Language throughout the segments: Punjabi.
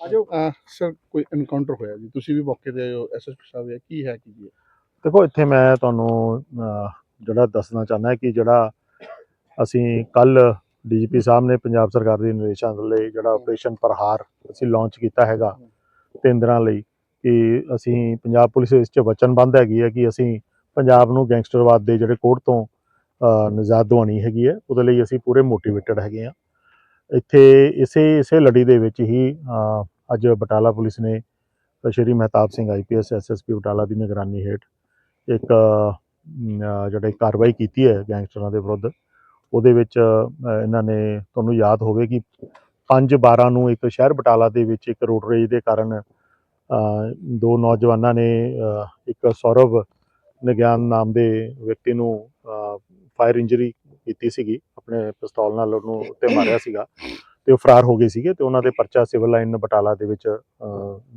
ਆਜੋ। ਸਰ ਕੋਈ ਐਨਕਾਊਂਟਰ ਹੋਇਆ ਜੀ? ਤੁਸੀਂ ਵੀ ਮੌਕੇ ਤੇ ਹੋ ਐਸਐਸਪੀ ਸਾਹਿਬ ਇਹ ਕੀ ਹੈ ਕੀ ਜੀ ਦੇਖੋ ਇੱਥੇ ਮੈਂ ਤੁਹਾਨੂੰ ਅਹ, ਜਿਹੜਾ ਦੱਸਣਾ ਚਾਹੁੰਦਾ ਕਿ ਜਿਹੜਾ ਅਸੀਂ ਕੱਲ ਡੀਜੀਪੀ ਸਾਹਿਬ ਨੇ ਪੰਜਾਬ ਸਰਕਾਰ ਦੇ ਨਿਰਦੇਸ਼ਾਂ ਲਈ ਜਿਹੜਾ ਆਪਰੇਸ਼ਨ ਪ੍ਰਹਾਰ ਅਸੀਂ ਲਾਂਚ ਕੀਤਾ ਹੈਗਾ ਤਿੰਨ ਦਿਨਾਂ ਲਈ ਕਿ ਅਸੀਂ ਪੰਜਾਬ ਪੁਲਿਸ ਇਸ 'ਚ ਵਚਨਬੱਧ ਹੈਗੀ ਹੈ ਕਿ ਅਸੀਂ ਪੰਜਾਬ ਨੂੰ ਗੈਂਗਸਟਰਵਾਦ ਦੇ ਜਿਹੜੇ ਕੋੜ ਤੋਂ ਅਹ, ਨਿਜਾਤ ਦਿਵਾਉਣੀ ਹੈਗੀ ਹੈ ਉਹਦੇ ਲਈ ਅਸੀਂ ਪੂਰੇ ਮੋਟੀਵੇਟਡ ਹੈਗੇ ਆ ਇੱਥੇ ਇਸੇ ਇਸੇ ਲੜੀ ਦੇ ਵਿੱਚ ਹੀ ਅੱਜ ਬਟਾਲਾ ਪੁਲਿਸ ਨੇ ਸ਼੍ਰੀ ਮਹਿਤਾਬ ਸਿੰਘ ਆਈਪੀਐਸ ਐਸਐਸਪੀ ਬਟਾਲਾ ਦੀ ਨਿਗਰਾਨੀ ਹੇਠ ਇੱਕ ਜਿਹੜੇ ਕਾਰਵਾਈ ਕੀਤੀ ਹੈ ਗੈਂਗਸਟਰਾਂ ਦੇ ਵਿਰੁੱਧ, ਉਹਦੇ ਵਿੱਚ ਇਹਨਾਂ ਨੇ ਤੁਹਾਨੂੰ ਯਾਦ ਹੋਵੇ ਕਿ 5/12 ਨੂੰ ਇੱਕ ਸ਼ਹਿਰ ਬਟਾਲਾ ਦੇ ਵਿੱਚ ਇੱਕ ਰੋਡ ਰੇਜ ਦੇ ਕਾਰਨ ਦੋ ਨੌਜਵਾਨਾਂ ਨੇ ਇੱਕ ਸੌਰਵ ਨਿਗਿਆਨ ਨਾਮ ਦੇ ਵਿਅਕਤੀ ਨੂੰ ਫਾਇਰ ਇੰਜਰੀ ਕੀਤੀ ਸੀਗੀ। ਆਪਣੇ ਪਿਸਤੌਲ ਨਾਲ ਉਹਨੂੰ ਉੱਤੇ ਮਾਰਿਆ ਸੀਗਾ ਤੇ ਉਹ ਫਰਾਰ ਹੋ ਗਏ ਸੀਗੇ ਤੇ ਉਹਨਾਂ ਦੇ ਪਰਚਾ ਸਿਵਲ ਲਾਈਨ ਬਟਾਲਾ ਦੇ ਵਿੱਚ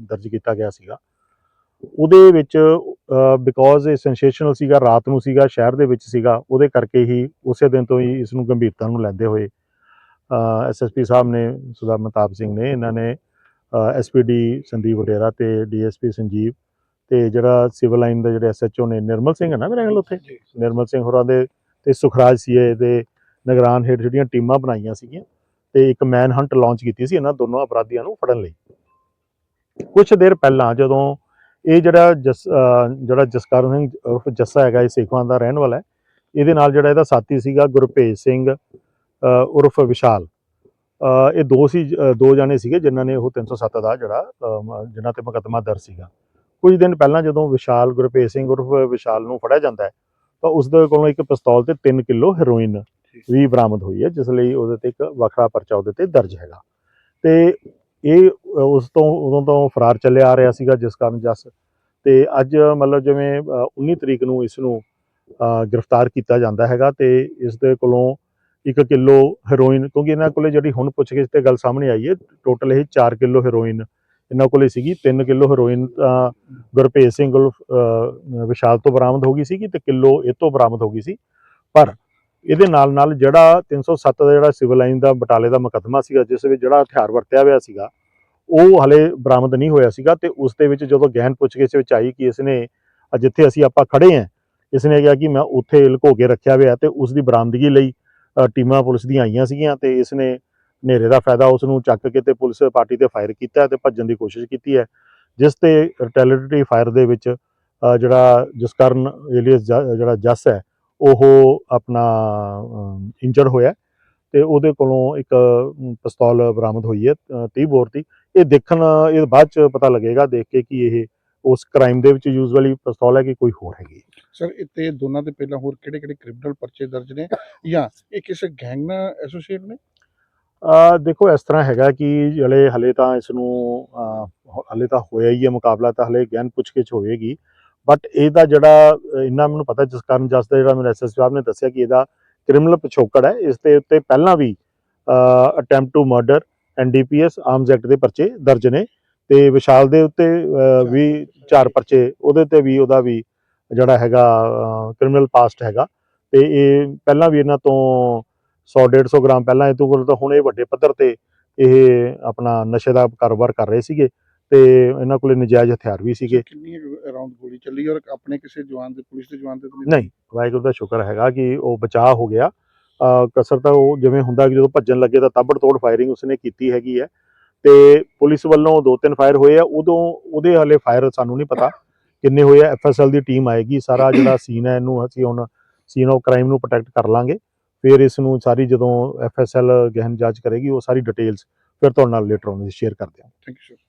ਦਰਜ ਕੀਤਾ ਗਿਆ ਸੀਗਾ। ਉਹਦੇ ਵਿੱਚ ਬਿਕੋਜ਼ ਇਹ ਸੈਂਸੇਸ਼ਨਲ ਸੀਗਾ ਰਾਤ ਨੂੰ ਸੀਗਾ ਸ਼ਹਿਰ ਦੇ ਵਿੱਚ ਸੀਗਾ ਉਹਦੇ ਕਰਕੇ ਹੀ ਉਸੇ ਦਿਨ ਤੋਂ ਹੀ ਇਸ ਨੂੰ ਗੰਭੀਰਤਾ ਨੂੰ ਲੈਂਦੇ ਹੋਏ ਐਸਐਸਪੀ ਸਾਹਿਬ ਨੇ ਸੁਦਾ ਮਤਾਬ ਸਿੰਘ ਨੇ ਇਹਨਾਂ ਨੇ ਐਸਪੀਡੀ ਸੰਦੀਪ ਵਡੇਰਾ ਤੇ ਡੀਐਸਪੀ ਸੰਜੀਵ ਤੇ ਜਿਹੜਾ ਸਿਵਲ ਲਾਈਨ ਦਾ ਜਿਹੜੇ ਐਸਐਚਓ ਨੇ ਨਿਰਮਲ ਸਿੰਘ ਹੈ ਨਾ ਮੇਰੇ ਖਿਆਲ ਉੱਥੇ? ਨਿਰਮਲ ਸਿੰਘ ਹੋਰਾਂ ਦੇ ਤੇ ਸੁਖਰਾਜ ਸੀਏ ਦੇ ਨਿਗਰਾਨ ਹੇਠ ਜਿਹੜੀਆਂ ਟੀਮਾਂ ਬਣਾਈਆਂ ਸੀਗੀਆਂ ਤੇ ਇੱਕ ਮੈਨ ਹੰਟ ਲਾਂਚ ਕੀਤੀ ਸੀ ਇਹਨਾਂ ਦੋਨੋਂ ਅਪਰਾਧੀਆਂ ਨੂੰ ਫੜਨ ਲਈ। ਕੁਝ ਦੇਰ ਪਹਿਲਾਂ ਜਦੋਂ ਇਹ ਜਿਹੜਾ ਜਸ ਜਿਹੜਾ ਜਸਕਰਨ ਸਿੰਘ ਉਰਫ ਜੱਸਾ ਹੈਗਾ ਇਹ ਸੇਖਵਾਂ ਦਾ ਰਹਿਣ ਵਾਲਾ ਹੈ ਇਹਦੇ ਨਾਲ ਜਿਹੜਾ ਇਹਦਾ ਸਾਥੀ ਸੀਗਾ ਗੁਰਭੇਜ ਸਿੰਘ ਉਰਫ ਵਿਸ਼ਾਲ। ਅਹ ਇਹ ਦੋ ਸੀ ਦੋ ਜਾਣੇ ਸੀਗੇ ਜਿਨ੍ਹਾਂ ਨੇ ਉਹ 307 ਦਾ ਜਿਹੜਾ ਅਹ, ਜਿਨ੍ਹਾਂ ਤੇ ਮੁਕੱਦਮਾ ਦਰਜ ਸੀਗਾ। ਕੁਝ ਦਿਨ ਪਹਿਲਾਂ ਜਦੋਂ ਵਿਸ਼ਾਲ ਗੁਰਭੇਜ ਸਿੰਘ ਉਰਫ ਵਿਸ਼ਾਲ ਨੂੰ ਫੜਿਆ ਜਾਂਦਾ ਹੈ ਤਾਂ ਉਸ ਦੇ ਕੋਲੋਂ ਇੱਕ ਪਿਸਤੌਲ ਤੇ 3 ਕਿਲੋ ਹੈਰੋਇਨ ਵੀ ਬਰਾਮਦ ਹੋਈ ਹੈ ਜਿਸ ਲਈ ਉਹਦੇ ਤੇ ਇੱਕ ਵੱਖਰਾ ਪਰਚਾ ਉਹਦੇ ਤੇ ਦਰਜ ਹੈਗਾ। ਤੇ ਇਹ ਉਸ ਤੋਂ ਉਦੋਂ ਤੋਂ ਫਰਾਰ ਚੱਲਿਆ ਆ ਰਿਹਾ ਸੀਗਾ ਜਿਸ ਕਾਰਨ ਜਸ ਤੇ ਅੱਜ ਮਤਲਬ ਜਿਵੇਂ 19 ਤਰੀਕ ਨੂੰ ਇਸ ਨੂੰ ਗ੍ਰਿਫਤਾਰ ਕੀਤਾ ਜਾਂਦਾ ਹੈਗਾ ਤੇ ਇਸ ਦੇ ਕੋਲੋਂ 1 ਕਿਲੋ ਹੈਰੋਇਨ ਕਿਉਂਕਿ ਇਹਨਾਂ ਕੋਲੇ ਜਿਹੜੀ ਹੁਣ ਪੁੱਛਗਿੱਛ ਤੇ ਗੱਲ ਸਾਹਮਣੇ ਆਈ ਹੈ ਟੋਟਲ ਇਹ 4 ਕਿਲੋ ਹੈਰੋਇਨ ਇਹਨਾਂ ਕੋਲੇ ਸੀਗੀ 3 ਕਿਲੋ ਹੈਰੋਇਨ ਤਾਂ ਗੁਰਭੇਜ ਸਿੰਘ ਉਰਫ, ਵਿਸ਼ਾਲ ਤੋਂ ਬਰਾਮਦ ਹੋ ਗਈ ਸੀਗੀ ਤੇ ਕਿਲੋ ਇਹ ਤੋਂ ਬਰਾਮਦ ਹੋ ਗਈ ਸੀ। ਪਰ ਇਹਦੇ ਨਾਲ ਨਾਲ ਜਿਹੜਾ 307 ਦਾ ਜਿਹੜਾ ਸਿਵਲ ਲਾਈਨ ਦਾ ਬਟਾਲੇ ਦਾ ਮੁਕੱਦਮਾ ਸੀਗਾ, ਜਿਸ ਵਿੱਚ ਜਿਹੜਾ ਹਥਿਆਰ ਵਰਤਿਆ ਹੋਇਆ ਸੀਗਾ, ਉਹ ਹਲੇ ਬਰਾਮਦ ਨਹੀਂ ਹੋਇਆ ਸੀਗਾ ਤੇ ਉਸ ਦੇ ਵਿੱਚ ਜਦੋਂ ਗਹਿਨ ਪੁੱਛਗਿੱਛ ਵਿੱਚ ਆਈ ਕਿ ਇਸ ਨੇ ਜਿੱਥੇ ਅਸੀਂ ਆਪਾਂ ਖੜੇ ਆਂ ਇਸਨੇ ਕਿਹਾ ਕਿ ਮੈਂ ਉੱਥੇ ਲੁਕੋ ਕੇ ਰੱਖਿਆ ਹੋਇਆ ਤੇ ਉਸ ਦੀ ਬਰਾਮਦਗੀ ਲਈ ਟੀਮਾਂ ਪੁਲਿਸ ਦੀਆਂ ਆਈਆਂ ਸੀਗੀਆਂ ਤੇ ਇਸਨੇ ਹਨੇਰੇ ਦਾ ਫਾਇਦਾ ਉਸ ਨੂੰ ਚੱਕ ਕੇ ਤੇ ਪੁਲਿਸ ਪਾਰਟੀ ਤੇ ਫਾਇਰ ਕੀਤਾ ਤੇ ਭੱਜਣ ਦੀ ਕੋਸ਼ਿਸ਼ ਕੀਤੀ ਹੈ, ਜਿਸ ਤੇ ਰਿਟੈਲੀਟਰੀ ਫਾਇਰ ਦੇ ਵਿੱਚ ਜਿਹੜਾ ਜਿਸ ਕਾਰਨ ਏਲੀਅਸ ਜਿਹੜਾ ਜੱਸ ਹੈ ਉਹ ਆਪਣਾ ਇੰਜਰਡ ਹੋਇਆ ਤੇ ਉਹਦੇ ਕੋਲੋਂ ਇੱਕ ਪਿਸਤੌਲ ਬਰਾਮਦ ਹੋਈ ਹੈ ਅ, 30 ਬੋਰ ਦੀ। ਇਹ ਦੇਖਣ ਇਹ ਬਾਅਦ ਚ ਪਤਾ ਲੱਗੇਗਾ ਦੇਖ ਕੇ ਕਿ ਇਹ ਉਸ ਕ੍ਰਾਈਮ ਦੇ ਵਿੱਚ ਯੂਜ਼ ਵਾਲੀ ਪਿਸਤੌਲ ਹੈ ਕਿ ਕੋਈ ਹੋਰ ਹੈਗੀ ਸਰ ਇੱਥੇ ਦੋਨਾਂ ਦੇ ਪਹਿਲਾਂ ਹੋਰ ਕਿਹੜੇ ਕਿਹੜੇ ਕ੍ਰਿਮੀਨਲ ਪਰਚੇ ਦਰਜ ਨੇ? ਜਾਂ ਇਹ ਕਿਸੇ ਗੈਂਗ ਨਾਲ ਐਸੋਸੀਏਟ ਨੇ? ਅ ਦੇਖੋ ਇਸ ਤਰ੍ਹਾਂ ਹੈਗਾ ਕਿ ਜਿਹੜੇ ਹਲੇ ਤਾਂ ਇਸ ਨੂੰ ਹਲੇ ਤਾਂ ਹੋਇਆ ਹੀ ਹੈ ਮੁਕਾਬਲਾ ਤਾਂ ਹਲੇ ਗਿਆਨ ਪੁੱਛਗਿੱਛ ਹੋਵੇਗੀ ਬਟ ਇਹਦਾ ਜਿਹੜਾ ਅ, ਇੰਨਾ ਮੈਨੂੰ ਪਤਾ ਜਿਸ ਕਾਰਨ ਜਸ ਦਾ ਜਿਹੜਾ ਮੇਰੇ ਐਸਐਸ ਸਾਹਿਬ ਨੇ ਦੱਸਿਆ ਕਿ ਇਹਦਾ ਕ੍ਰਿਮੀਨਲ ਪਿਛੋਕੜ ਹੈ ਇਸ ਦੇ ਉੱਤੇ ਪਹਿਲਾਂ ਵੀ attempt to murder NDPS arms act ਦੇ ਪਰਚੇ ਦਰਜ ਨੇ ਤੇ ਵਿਸ਼ਾਲ ਦੇ ਉੱਤੇ ਵੀ ਚਾਰ ਪਰਚੇ ਉਹਦੇ ਤੇ ਵੀ ਉਹਦਾ ਵੀ ਜਿਹੜਾ ਹੈਗਾ ਕ੍ਰਿਮੀਨਲ ਪਾਸਟ ਹੈਗਾ ਤੇ ਇਹ ਪਹਿਲਾਂ ਵੀ ਇਹਨਾਂ ਤੋਂ 100 150 ਗ੍ਰਾਮ ਪਹਿਲਾਂ ਇਹ ਤੋਂ ਕੋਲ ਤਾਂ ਹੁਣ ਇਹ ਵੱਡੇ ਪੱਧਰ ਤੇ ਇਹ ਆਪਣਾ ਨਸ਼ੇ ਦਾ ਕਾਰੋਬਾਰ ਕਰ ਰਹੇ ਸੀਗੇ। ਤੇ ਇਹਨਾਂ ਕੋਲੇ ਨਜਾਇਜ਼ ਹਥਿਆਰ ਵੀ ਸੀਗੇ। ਕਿੰਨੀ ਅਰਾਊਂਡ ਗੋਲੀ ਚੱਲੀ ਔਰ ਆਪਣੇ ਕਿਸੇ ਜਵਾਨ ਦੇ ਪੁਲਿਸ ਦੇ ਜਵਾਨ ਦੇ ਤਾਂ ਨਹੀਂ ਵਾਹਿਗੁਰੂ ਦਾ ਸ਼ੁਕਰ ਹੈਗਾ ਕਿ ਉਹ ਬਚਾਅ ਹੋ ਗਿਆ। ਕਸਰ ਤਾਂ ਉਹ ਜਿਵੇਂ ਹੁੰਦਾ ਕਿ ਜਦੋਂ ਭੱਜਣ ਲੱਗੇ ਤਾਂ ਤਾਬੜਤੋੜ ਫਾਇਰਿੰਗ ਉਸਨੇ ਕੀਤੀ ਹੈਗੀ ਹੈ। ਤੇ ਪੁਲਿਸ ਵੱਲੋਂ ਦੋ ਤਿੰਨ ਫਾਇਰ ਹੋਏ ਆ ਉਦੋਂ ਉਹਦੇ ਹਲੇ ਫਾਇਰ ਸਾਨੂੰ ਨਹੀਂ ਪਤਾ ਕਿੰਨੇ ਹੋਏ ਆ। ਐਫਐਸਐਲ ਦੀ ਟੀਮ ਆਏਗੀ ਸਾਰਾ ਜਿਹੜਾ ਸੀਨ ਹੈ ਇਹਨੂੰ ਅਸੀਂ ਹੁਣ ਸੀਨ ਆਫ ਕ੍ਰਾਈਮ ਨੂੰ ਪ੍ਰੋਟੈਕਟ ਕਰ ਲਾਂਗੇ। ਫਿਰ ਇਸ ਨੂੰ ਸਾਰੀ ਜਦੋਂ ਐਫਐਸਐਲ ਗਹਿਨ ਜਾਂਚ ਕਰੇਗੀ ਉਹ ਸਾਰੀ ਡਿਟੇਲਸ ਫਿਰ ਤੁਹਾਡੇ ਨਾਲ ਲੇਟਰ ਔਨ ਸ਼ੇਅਰ ਕਰਦੇ ਹਾਂ। Thank you sir